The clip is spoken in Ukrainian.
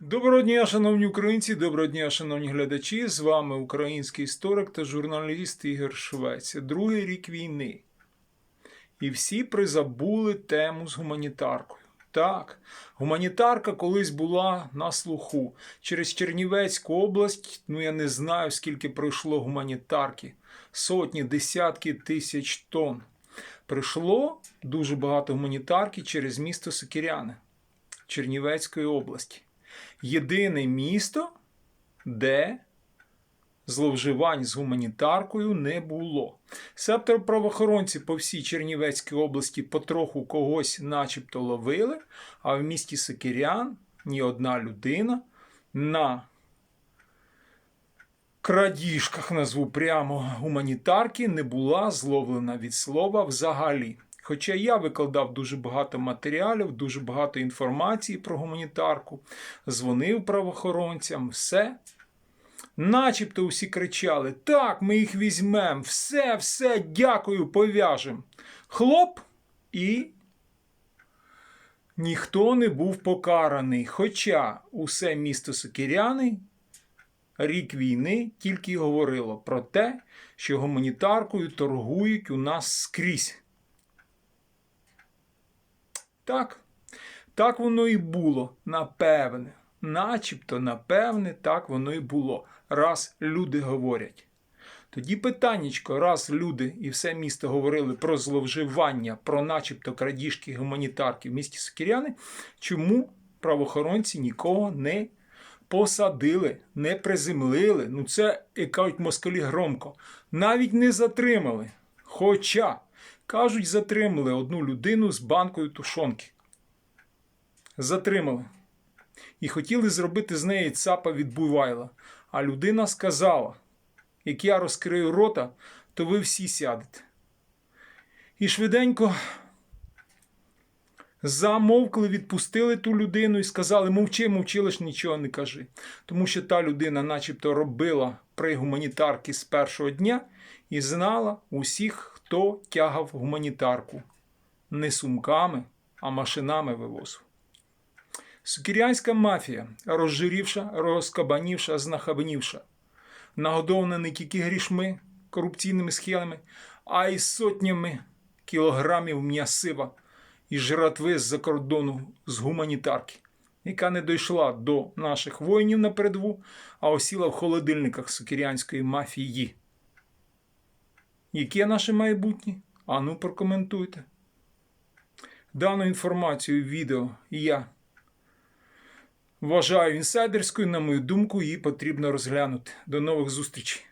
Доброго дня, шановні українці, доброго дня, шановні глядачі. З вами український історик та журналіст Ігор Швець. Другий рік війни. І всі призабули тему з гуманітаркою. Так, гуманітарка колись була на слуху. Через Чернівецьку область, ну я не знаю, скільки пройшло гуманітарки. Сотні, десятки тисяч тонн. Прийшло дуже багато гуманітарки через місто Сокиряне Чернівецької області єдине місто, де зловживань з гуманітаркою не було. Себто правоохоронці по всій Чернівецькій області потроху когось начебто ловили, а в місті Сокирян ні одна людина на крадіжках, назву прямо гуманітарки, не була зловлена від слова взагалі. Хоча я викладав дуже багато матеріалів, дуже багато інформації про гуманітарку, дзвонив правоохоронцям, все. Начебто усі кричали: так, ми їх візьмемо, все, все, дякую, пов'яжемо. Хлоп, і ніхто не був покараний. Хоча усе місто Сокиряни, рік війни тільки й говорило про те, що гуманітаркою торгують у нас скрізь. Так, так воно і було, напевне. Начебто, напевне, так воно і було, раз люди говорять. Тоді питаннячко, раз люди і все місто говорили про зловживання, про начебто крадіжки гуманітарки в місті Сокиряни, чому правоохоронці нікого не посадили, не приземлили? Ну це, як кажуть москалі громко, навіть не затримали. Хоча Кажуть, затримали одну людину з банкою тушонки. Затримали. І хотіли зробити з неї цапа від Бувайла. А людина сказала: як я розкрию рота, то ви всі сядете. І швиденько замовкли, відпустили ту людину і сказали: мовчи, мовчи, лиш нічого не кажи. Тому що та людина, начебто, робила при гуманітарки з першого дня і знала усіх, хто тягав гуманітарку. Не сумками, а машинами вивозив. Сукірянська мафія, розжирівша, розкабанівша, знахабнівша, нагодована не тільки грішми, корупційними схемами, а й сотнями кілограмів м'ясива і жратви з-за кордону з гуманітарки, яка не дійшла до наших воїнів на передову, а осіла в холодильниках сукірянської мафії. Яке наше майбутнє? Ану, прокоментуйте. Дану інформацію відео я вважаю інсайдерською, на мою думку, її потрібно розглянути. До нових зустрічей!